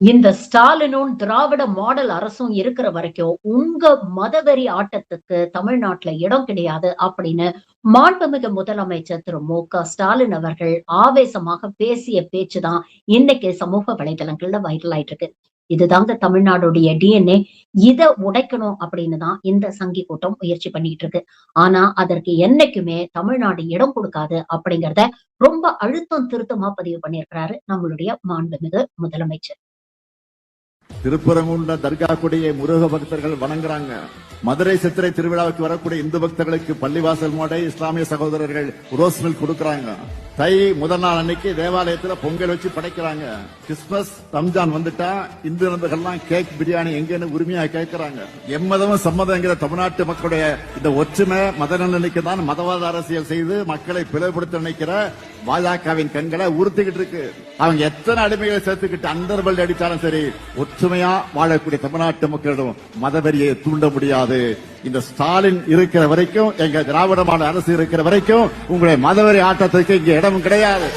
இந்த ஸ்டாலினும் திராவிட மாடல் அரசும் இருக்கிற வரைக்கும் உங்க மதவெறி ஆட்டத்துக்கு தமிழ்நாட்டுல இடம் கிடையாது அப்படின்னு மாண்புமிகு முதலமைச்சர் திரு மு க ஸ்டாலின் அவர்கள் ஆவேசமாக பேசிய பேச்சுதான் இன்னைக்கு சமூக வலைதளங்கள்ல வைரல் ஆயிட்டு இருக்கு இதுதாங்க தமிழ்நாடுடைய டிஎன்ஏ இதை உடைக்கணும் அப்படின்னு தான் இந்த சங்கி கூட்டம் முயற்சி பண்ணிட்டு இருக்கு ஆனா அதற்கு என்னைக்குமே தமிழ்நாடு இடம் கொடுக்காது அப்படிங்கறத ரொம்ப அழுத்தம் திருத்தமா பதிவு பண்ணியிருக்கிறாரு நம்மளுடைய மாண்புமிகு முதலமைச்சர். திருப்பரங்குன்ற தர்கா கொடியை முருக பக்தர்கள் வணங்குறாங்க. மதுரை சித்திரை திருவிழாவுக்கு வரக்கூடிய இந்து பக்தர்களுக்கு பள்ளிவாசல் மாடை இஸ்லாமிய சகோதரர்கள் ரோஸ் கொடுக்கறாங்க. தை முதல் நாள் அன்னைக்கு தேவாலயத்துல பொங்கல் வச்சு படைக்கிறாங்க. கிறிஸ்துமஸ் ரம்ஜான் வந்துட்டா இந்து நண்பர்கள்லாம் கேக் பிரியாணி எங்கன்னு உரிமையா கேட்கறாங்க எம்மதமும் சம்மதங்கிற தமிழ்நாட்டு மக்களுடைய இந்த ஒற்றுமை மத நலனுக்கு தான் மதவாத அரசியல் செய்து மக்களை பிளவுபடுத்த நினைக்கிற பாஜகவின் கண்களை உறுத்திக்கிட்டு இருக்கு. அவங்க எத்தனை அடிமைகளை சேர்த்துக்கிட்டு அண்டர்பல் அடித்தாலும் சரி ஒற்றுமையா வாழக்கூடிய தமிழ்நாட்டு மக்களிடம் மதவெறியை தூண்ட முடியாது. இந்த ஸ்டாலின் இருக்கிற வரைக்கும் எங்க திராவிடமான அரசு இருக்கிற வரைக்கும் உங்களுடைய மதவெறி ஆட்டத்திற்கு இங்க இடமும் கிடையாது.